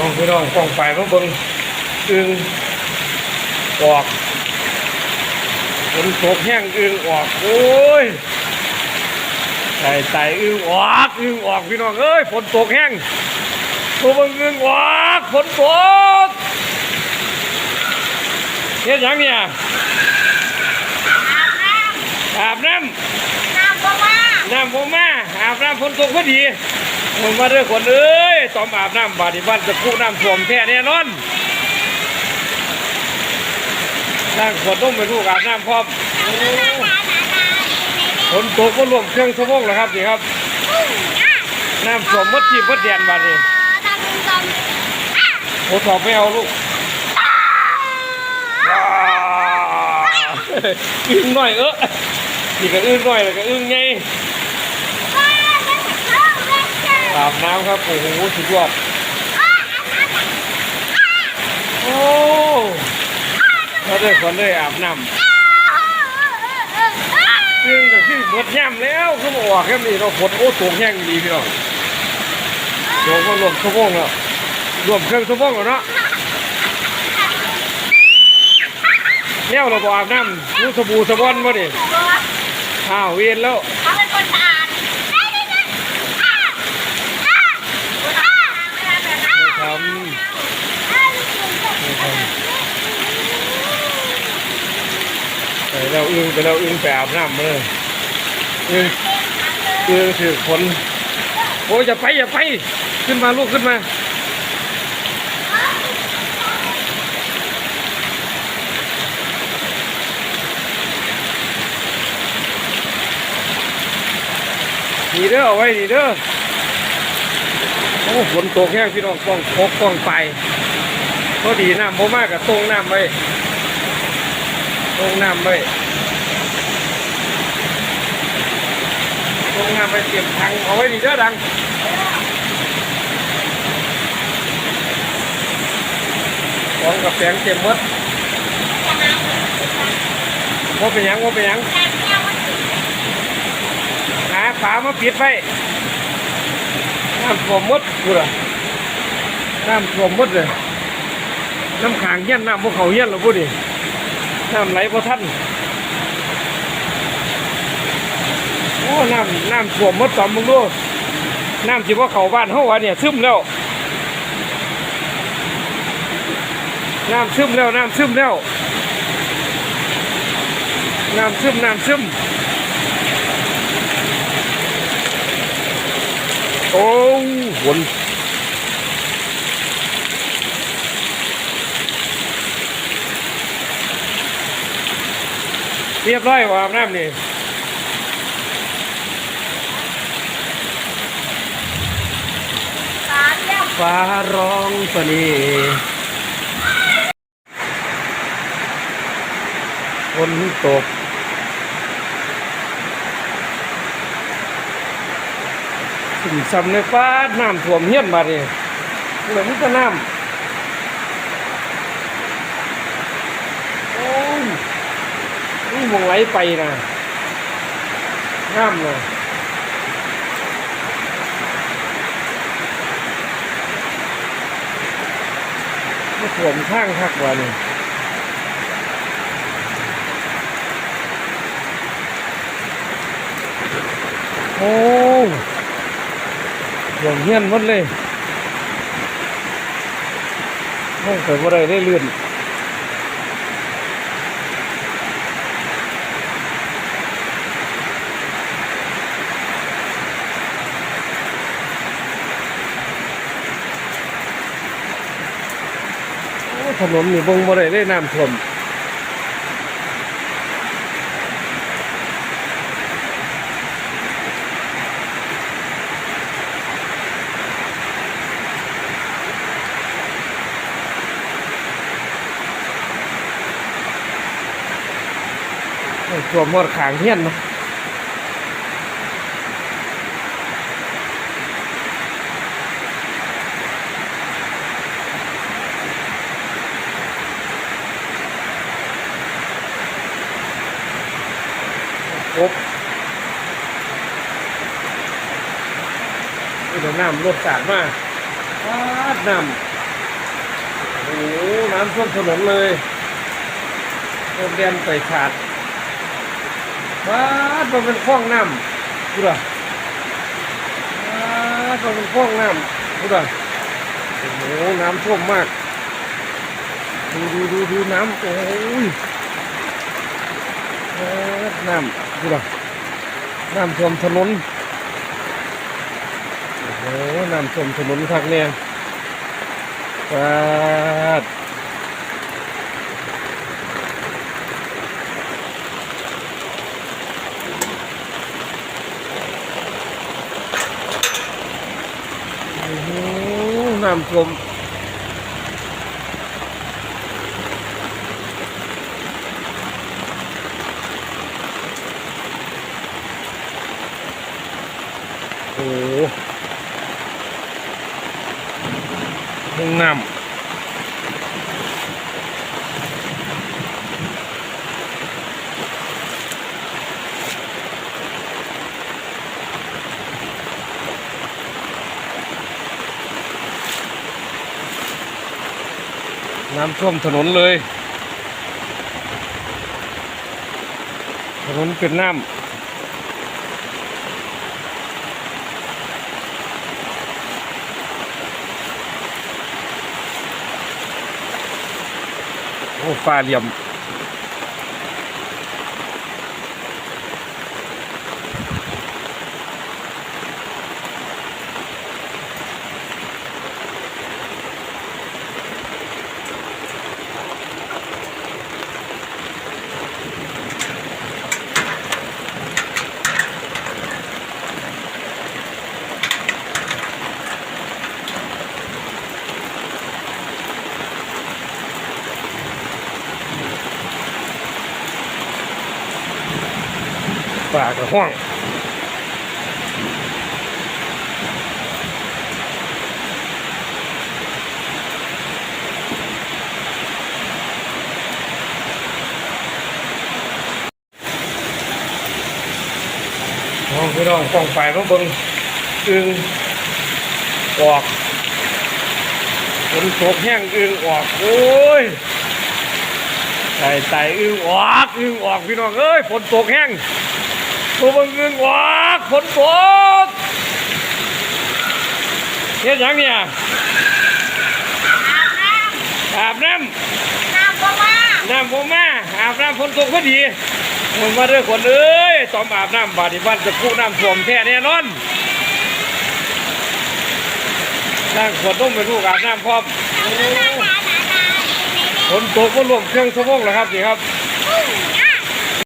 น้องพี่น้องกองไฟมาเบิ่งอึงออกฝนตกแห้งอึงออก โอ้ยใส่ใส่อึงออกอึงออกพี่น้องเอ้ยฝนตกแห้งตัวเบิ่งอึงออกฝนตกเฮ็ดหยังเนี่ยอาบน้อาบน้ำน้ำก็มาำน้ำผมมาอาบน้ำฝนตกพอดี ผมมาเด้อคนเอ้ยตอมอาบน้ำบาดนีบ้านจะคู่น้ำท่วมแท้แน่นอนสร้างขวดต้มไปลูกอาบน้ำพร้อมฝนตกก็รวมเครื่องชั่วโมงแล้วครับนี่ครับ น้ำท่วมหมดที่หมดแดนบาดนี้โอ้สอบไม่เอาลูกว้าอึ้งหน่อยเออนี่ก็อึ้งหน่อยแล้วก็อึ้งไง อาบน้ำครับโอ้โหสุดยอดโอ้เราได้คนได้อาบน้ำซึ่งก็คือหมดย่ำแล้วคือมาออกแค่นี้เราฝนโอ้ตกแห้งดีพี่น้องโดนก็รวมชั่วโมงแล้วรวมเครื่องชั่วโมงแล้วเนาะแล้วเราบออาบน้ำรู้สบู่สบอนมาดิอ้าวเวียนแล้ว เขาเป็นคนสะอาด ทำไป แล้วอึ้งไปแล้วอึ้งไปอาบน้ำเลยอึ้งอึ้งถือคนโอ้ยอย่าไปอย่าไป ขึ้นมาลูกขึ้นมานี่เด้อเอาไว้นี่เด้อโอ้ฝนตกแห้งพี่น้องป้องพกป้องไปพอดีน้ำบ่มากกับตรงน้ำไว้ตรงน้ำไว้ ตรงน้ำไว้เตรียมทังเอาไว้นี่เด้อดังของกับแสงเต็มหมดว่าเป็นยังว่าเป็นยังหาฝามาปิดไว้น้ำท่วมมดกูละน้ำท่วมมดเลยน้ำขางเย็นน้ำพวกเขาเย็นหรอพูดดิน้ำไหลพอท่านโอ้น้ำน้ำท่วมมดตอมมึงดูน้ำจีว่าเขาบ้านเฮาวะเนี่ยซึมแล้ว น้ำซึมแล้วน้ำซึมแล้วน้ำซึมน้ำซึมโอ้ฝนเรียบร้อยว่าน้ำนี่ สามแล้ว ฟ้าร้องสนีฝนตกถึงสำในฟ้าน้ำท่วมเฮี้ยนมาดิเหมือนกับน้ำโอ้ยนี่มองไหลไปนะน้ำเลย มาท่วมข้างคักว่านี่โอ้ท่วมเฮี้ยนหมดเลยห้องเปิดบ่ได้ได้เลื่อน ถนนนี่บงบ่ได้ได้น้ำท่วมท่วมหมดขางเฮี้ยนเนาะ ครบนี่น้ำรดสาดมาปาดน้ำโอ้น้ำท่วมถนนเลยโรงเรียนไปขาดว้าดมันเป็นคลองน้ำดูด่ะว้าดมันเป็นคลองน้ำดูด่ะโอ้โหน้ำท่วมมาก ดูดูดูดูน้ำโอ้ยว้า ดน้ำดูดน้ำท่วมถนนโอ้โหน้ำท่วมถนนทักเนี่ยปาดโอ้โหน้ำท่วม หห้องน้ำน้ำท่วมถนนเลย ถนนเป็นน้ำ ฟ้าเหลี่ยม ปากห้องน้องพี่น้องกองไฟมาเบิ่งอึงออกฝนตกแห้งอึงออกโอ้ยไต่ไต่อึงออกอึงออกพี่น้องเอ้ยฝนตกแห้ง ตัวมึงอึงออกฝนตกเฮ็ดหยังเนี่ยอาบน้อาบน้ำน้ำก็มาำน้ำผมมาอาบน้ำฝนตกพอดีมึงมาเด้อคนเอ้ยตอมอาบน้ำบาดนีบ้านจะกู้น้ำท่วมแท้แน่นอนนั่งขวดต้มไปลูกอาบน้ำพร้อมโอ้ฝนตกก็รวมเครื่องชั่วโมงแล้วครับนี่ครับน้